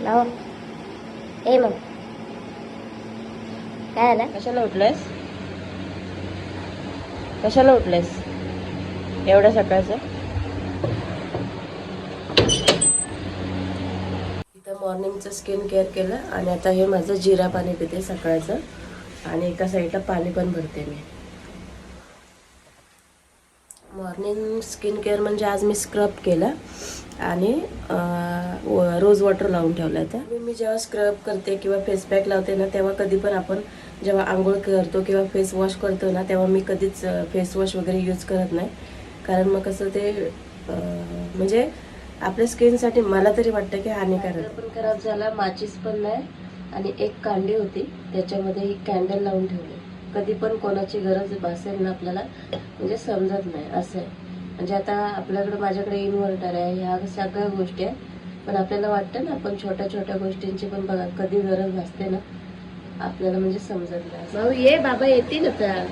लाव. ए मग. काय आलं कशाला उठलायस? कशाला उठलायस? एवढ्या सकाळचं? इथं मॉर्निंगचं स्किन केअर केलं आणि आता हे माझं जिरा पाणी पिते सकाळचं. आणि एका साईडला पाणी पण भरते मी. मॉर्निंग स्किन केअर म्हणजे आज मी स्क्रब केला आणि रोज वॉटर लावून ठेवलं आहे मी जेव्हा स्क्रब करते किंवा फेस पॅक लावते ना तेव्हा कधी पण आपण जेव्हा आंघोळ करतो किंवा फेस वॉश करतो ना तेव्हा मी कधीच फेस वॉश वगैरे यूज करत नाही. कारण मग कसं ते म्हणजे आपल्या स्किनसाठी मला तरी वाटतं की हानिकारक. पण खराब झाला माचीस पण नाही आणि एक कांडी होती त्याच्यामध्ये ही कॅन्डल लावून ठेवली. कधी पण कोणाची गरज भासेल ना आपल्याला म्हणजे समजत नाही असं आहे. म्हणजे आता आपल्याकडे माझ्याकडे इन्व्हर्टर आहे ह्या सगळ्या गोष्टी आहेत. पण आपल्याला वाटतं ना आपण छोट्या छोट्या गोष्टींची पण बघा कधी गरज भासते ना आपल्याला म्हणजे समजत नाही. भाऊ ये बाबा येतील आता.